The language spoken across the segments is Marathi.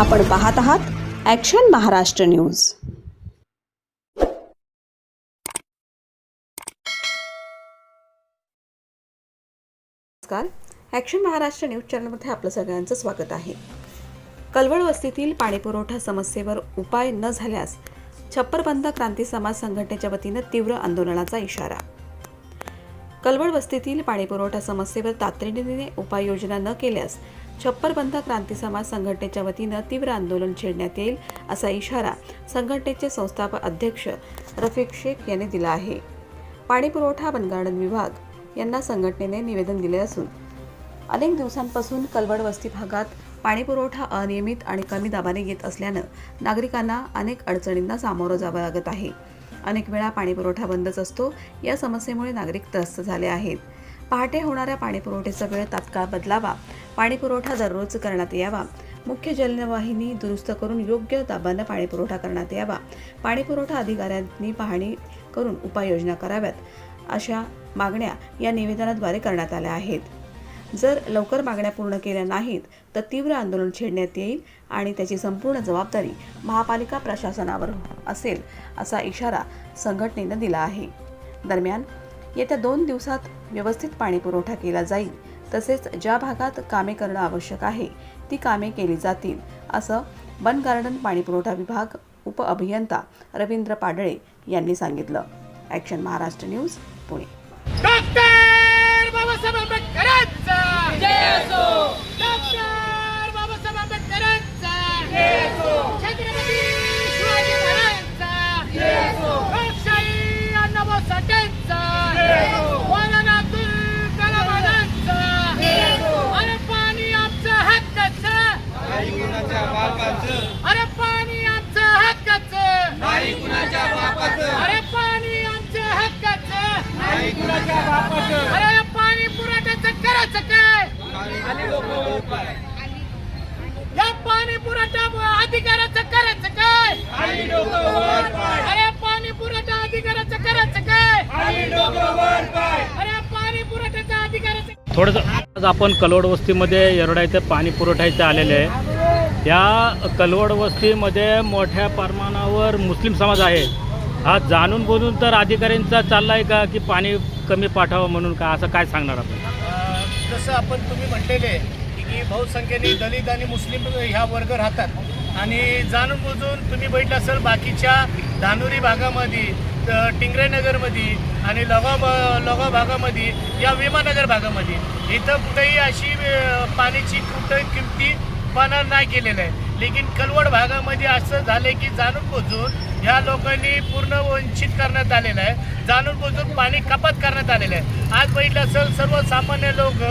आपण पाहत आहात ॲक्शन महाराष्ट्र न्यूज नमस्कार. ॲक्शन महाराष्ट्र न्यूज चॅनलमध्ये आपलं सगळ्यांचं स्वागत आहे. कलवड वस्तीतील पाणीपुरवठा समस्येवर उपाय न झाल्यास छप्परबंद क्रांती समाज संघटनेच्या वतीनं तीव्र आंदोलनाचा इशारा. कलवड वस्तीतील पाणीपुरवठा समस्येवर तातडीने उपाययोजना न केल्यास छप्परबंद क्रांती समाज संघटनेच्या वतीनं तीव्र आंदोलन छेडण्यात येईल असा इशारा संघटनेचे संस्थापक अध्यक्ष रफिक शेख यांनी दिला आहे. पाणीपुरवठा वनगार्डन विभाग यांना संघटनेने निवेदन दिले असून अनेक दिवसांपासून कलवड वस्ती भागात पाणीपुरवठा अनियमित आणि कमी दाबाने येत असल्यानं नागरिकांना अनेक अडचणींना सामोरं जावं लागत आहे. अनेक वेळा पाणीपुरवठा बंदच असतो या समस्येमुळे नागरिक त्रस्त झाले आहेत. पहाटे होणाऱ्या पाणीपुरवठ्याचा वेळ तात्काळ बदलावा. पाणीपुरवठा दररोज करण्यात यावा. मुख्य जलवाहिनी दुरुस्त करून योग्य दाबानं पाणीपुरवठा करण्यात यावा. पाणीपुरवठा अधिकाऱ्यांनी पाहणी करून उपाययोजना कराव्यात अशा मागण्या या निवेदनाद्वारे करण्यात आल्या आहेत. जर लवकर मागण्या पूर्ण केल्या नाहीत तर तीव्र आंदोलन छेडण्यात येईल आणि त्याची संपूर्ण जबाबदारी महापालिका प्रशासनावर असेल असा इशारा संघटनेनं दिला आहे. दरम्यान येत्या दोन दिवसात व्यवस्थित पाणीपुरवठा केला जाईल. तसेच ज्या भागात कामे करणं आवश्यक आहे ती कामे केली जातील असं वन गार्डन पाणीपुरवठा विभाग उपअभियंता रवींद्र पाडळे यांनी सांगितलं. Action Maharashtra news Pune. थोडंसं आज आपण कलोड वस्तीमध्ये येरडा इथे पाणी पुरवठा इथे आलेले आहे. या कलवड वस्तीमध्ये मोठ्या प्रमाणावर मुस्लिम समाज आहे. हा जाणून बोलून तर अधिकाऱ्यांचा चालला आहे का की पाणी कमी पाठवावं म्हणून का असं काय सांगणार आपण? जसं आपण तुम्ही म्हटलेले की बहुसंख्येने दलित आणि मुस्लिम ह्या वर्ग राहतात. आणि जाणून बुजून तुम्ही बघितलं असेल बाकीच्या धानुरी भागामध्ये टिंगरेनगरमध्ये आणि लगा लगा भागामध्ये या विमानगर भागामध्ये. इथं कुठेही अशी पाण्याची कुठं किमती पाना नाही केलेलं आहे. लेकिन कलवड भागामध्ये असं झालं की जाणून बुजून ह्या लोकांनी पूर्ण वंचित करण्यात आलेलं आहे. जाणून बुजून पाणी कपात करण्यात आलेलं आहे. आज बघितलं असेल सर्वसामान्य लोक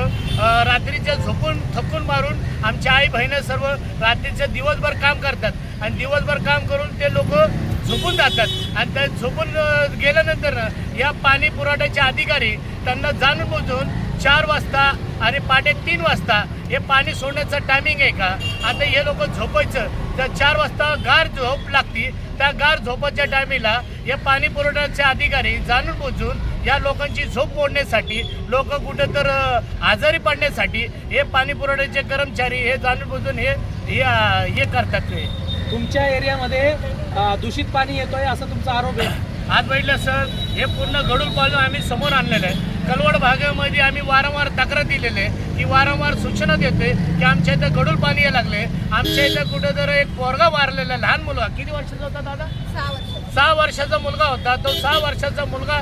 रात्रीच्या झोपून थकून मारून आमच्या आई बहिणी सर्व रात्रीचं दिवसभर काम करतात. आणि दिवसभर काम करून ते लोक झोपून जातात. आणि त्या झोपून गेल्यानंतर या पाणी पुरवठ्याचे अधिकारी त्यांना जाणून बुजून चार वाजता आणि पाटे तीन वाजता हे पाणी सोडण्याचं टायमिंग आहे का? आता हे लोक झोपायचं. तर चार वाजता गार झोप लागती. त्या गार झोपाच्या टायमिंगला हे पाणी पुरवठ्याचे अधिकारी जाणून बुजून या लोकांची झोप मोडण्यासाठी लोक कुठं तर आजारी पडण्यासाठी हे पाणी पुरवठ्याचे कर्मचारी हे जाणून बुजून हे हे हे करतात ते. तुमच्या एरियामध्ये दूषित पाणी येतोय असा तुमचा आरोप आहे? आज बघितलं सर हे पूर्ण गडूळ पालन आम्ही समोर आणलेलं आहे. कलवड भागामध्ये आम्ही वारंवार तक्रार दिलेली आहे. की वारंवार सूचना देतोय की आमच्या इथं गडूळ पाणी यायला लागले आमच्या इथं कुठं तर एक पोरगा वारलेला आहे, लहान मुलगा. किती वर्षाचा होता दादा? सहा सहा वर्षाचा मुलगा होता. तो सहा वर्षाचा मुलगा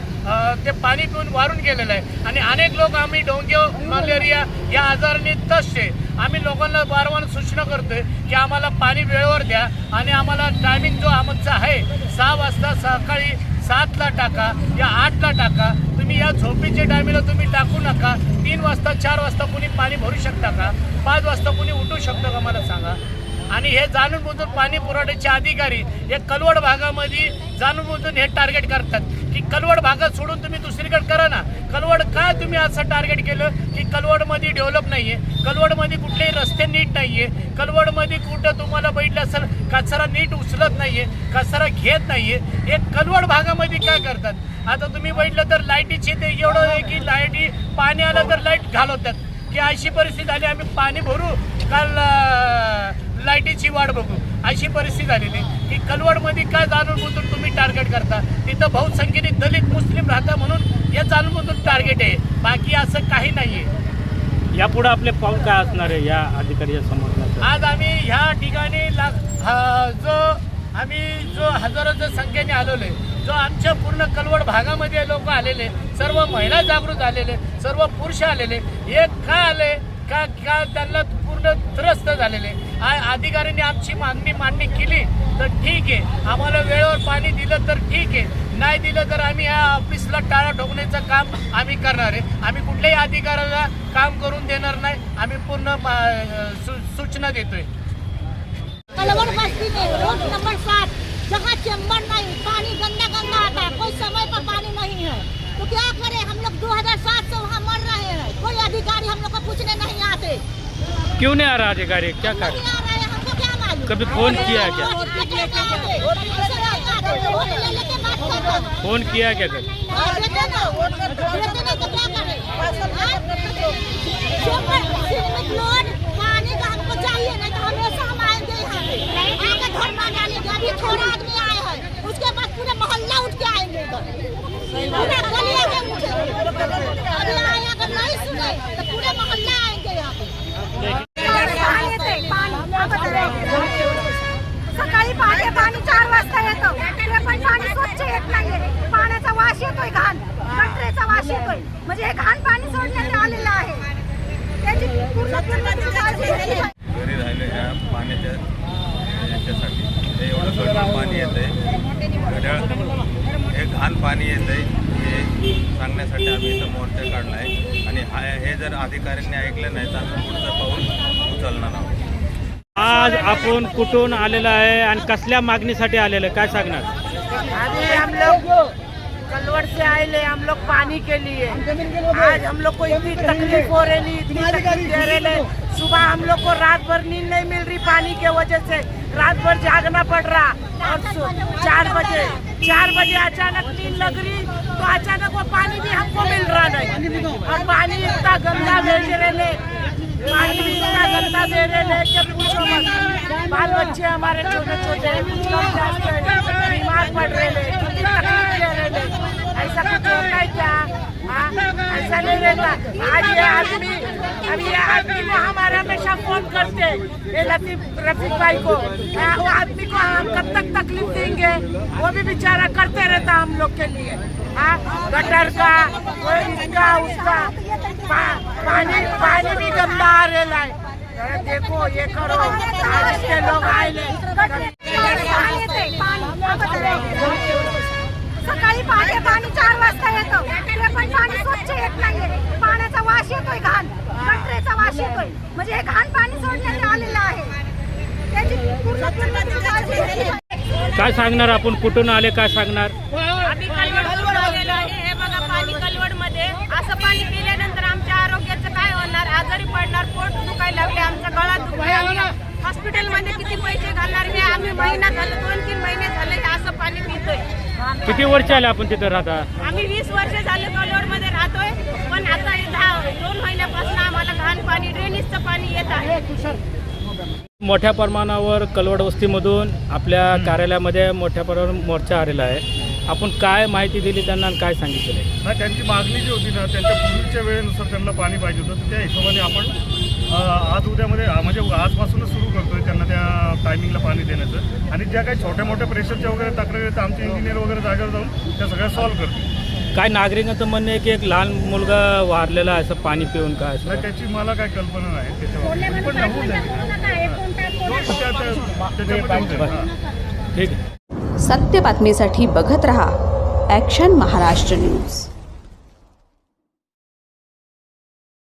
ते पाणी पिऊन वारून गेलेला आहे. आणि अनेक लोक आम्ही डोंगे मलेरिया या आजाराने तसे आम्ही लोकांना वारंवार सूचना करतोय की आम्हाला पाणी वेळेवर द्या आणि आम्हाला टायमिंग जो आमचा आहे सहा वाजता सकाळी सातला टाका या आठला टाका. तुम्ही या झोपीच्या टायमिंगला तुम्ही टाकू नका. तीन वाजता चार वाजता कुणी पाणी भरू शकता का? पाच वाजता कुणी उठू शकतं का? मला सांगा. आणि हे जाणून बुजून पाणी पुरवठ्याचे अधिकारी हे कलवड भागामध्ये जाणून बुजून हे टार्गेट करतात. की कलवड भागात सोडून तुम्ही दुसरीकडे करा ना. कलवड का तुम्ही असं टार्गेट केलं? की कलवडमध्ये डेव्हलप नाही आहे कलवडमध्ये कुठलेही रस्ते नीट नाही आहे कलवडमध्ये कुठं तुम्हाला बैठलं असेल कचरा नीट उचलत नाही आहे कचरा घेत नाही आहे हे कलवड भागामध्ये काय करतात? आता तुम्ही बैठलं तर लाईटीची ते एवढं आहे की लाईटी पाणी आलं तर लाइट घालवतात. की अशी परिस्थिती झाली आम्ही पाणी भरू. काल लाईटीची वाट बघू. अशी परिस्थिती झालेली आहे की कलवडमध्ये काय जाणून बुजून तुम्ही टार्गेट करता? तिथं बहुसंख्येने दलित मुस्लिम राहता म्हणून हे जाणून बुजून टार्गेट आहे. बाकी असं काही नाही आहे यापुढे आपले पाऊल काय असणार आहे या अधिकाऱ्या समोर आज आम्ही ह्या ठिकाणी जो आम्ही जो हजारोच्या संख्येने आलेलो जो आमच्या पूर्ण कलवड भागामध्ये लोक आलेले सर्व महिला जागृत आलेले सर्व पुरुष आलेले हे का आले? का का त्यांना पूर्ण त्रस्त झालेले अधिकाऱ्यांनी आमची मागणी मान्य केली तर ठीक आहे. आम्हाला वेळेवर पाणी दिलं तर ठीक आहे. नाही दिलं तर आम्ही या ऑफिसला टाळा ठोकण्याचं काम आम्ही करणार आहे. आम्ही कुठल्याही अधिकाऱ्याला काम करून देणार नाही. आम्ही पूर्ण सूचना देतोय. कलवर बस्ती में रोड नंबर सात. जहाँ चैम्बर नहीं पानी गंदा गंदा आता है. कोई समय पर पानी नहीं है. तो क्या करें? हम लोग 2007 से वहाँ मर रहे हैं. कोई अधिकारी हम लोग को पूछने नहीं आते. क्यों नहीं आ रहा अधिकारी क्या कारण कभी फोन किया क्या? फोन किया क्या कभी हाँ, देते ना, देते ना तो क्या करें हाँ? चैम्बर, सीमेंट लोड, पानी का हमको चाहिए नहीं तो हमेशा हम आएंगे यहाँ पे आके घर बनाने अभी थोड़ा आदमी आए हैं उसके बाद पूरा मोहल्ला उठ के आएंगे इधर पूरा गलिया में उठे अभी आए अगर नहीं सुने तो पूरा मोहल्ला आएंगे यहाँ पे सकाळी पहाटे पाणी चार वाजता येतं ते पण पाणी स्वच्छ येत नाहीये पाण्याचा वास येतोय घाण गटरेचा वास येतोय म्हणजे हे घाण पाणी सोडण्यात आलेलं आहे घरी राहिलेल्या पाण्याच्या याच्यासाठी. हे एवढं गढूळ पाणी येतं आहे घड्याळ हे घाण पाणी येतं आहे हे सांगण्यासाठी आम्ही इथं मोर्चा काढला आहे आणि हा हे जर अधिकाऱ्यांनी ऐकलं नाही तर आम्ही पुढचं पाऊल उचलणार आहोत. आज आपण कुठून आलेला आहे आणि कसल्या मागणीसाठी आलेलं आहे? काय सांगणार? हम से आए ले हम लोग पानी के लिए। आज हम लोग को इतनी तकलीफ़ हो रही इतनी तकलीफ़ दे रहे सुबह हम लोग को रात भर नींद नहीं मिल रही पानी के वजह से। रात भर जागना पड़ रहा। और चार बजे चार बजे अचानक नींद लग रही तो अचानक वो पानी भी हमको मिल रहा नहीं। और पानी इतना गंदा भेज रहे गंदा दे रहे ले कि पूछो मत बाल बच्चे हमारे छोटे छोटे है, बीमार पड़ रहे ऐसा कुछ होता है क्या हाँ ऐसा नहीं रहता आज ये आदमी अब ये आदमी को हमारे हमेशा फ़ोन करते ये लतीफ रफीक भाई को हाँ, वो आदमी को हम कब तक तकलीफ़ देंगे वो भी बेचारा करते रहता हम लोग के लिए हाँ गटर का इसका उसका पानी पानी भी गंदा रहा है देखो ये करो. आज के लोग आए सकाळी पहाटे पाणी चार वाजता येतं. ते पण पाणी स्वच्छ येत नाहीये. पाण्याचा वास येतोय घाण. गटरेचा वास येतोय. म्हणजे हे घाण पाणी सोडण्यात आलेलं आहे. त्याची पूर्ण. काय सांगणार आपण? कुठून आले? काय सांगणार आम्ही कलवड आलेलो आहे हे बघा पाणी कलवडमध्ये असं पाणी पिल्यानंतर आमच्या आरोग्याचं काय होणार आजारी पडणार पोट दुखायला लागले आमचा गळा दुखायला हॉस्पिटलमध्ये किती पैसे घालणार हे आम्ही महिना झालं दोन तीन महिने झाले हे असं पाणी पितोय. किती वर्ष आले आपण तिथं राहता? आम्ही वीस वर्ष झाले कलवडमध्ये राहतोय पण आता हे दहा दोन महिन्यापासून आम्हाला घाण पाणी ड्रेनेजचं पाणी येत आहे. मोठ्या प्रमाणावर कलवड वस्तीमधून आपल्या कार्यालयामध्ये मोठ्या प्रमाणावर मोर्चा आलेला आहे. आपण काय माहिती दिली त्यांना आणि काय सांगितलेलं आहे नाही त्यांची मागणी जी होती ना त्यांच्या पूर्वीच्या वेळेनुसार त्यांना पाणी पाहिजे होतं तर त्या हिशोबाने आपण आज उद्यामध्ये म्हणजे आजपासूनच सुरू करतोय त्यांना त्या टायमिंगला पाणी देण्याचं. आणि ज्या काही छोट्या मोठ्या प्रेशरच्या वगैरे तक्रारी आहेत, तर आमचे इंजिनियर वगैरे जागेवर जाऊन त्या सगळ्या सॉल्व्ह करतील. काय नागरिकांचं म्हणणं आहे की एक लहान मुलगा वारलेला आहे असं पाणी पिऊन काय असं? त्याची मला काय कल्पना नाही. त्याच्यावर पण होऊन जाईल जाईल हां. ठीक सत्य बातमीसाठी बघत रहा. Action Maharashtra news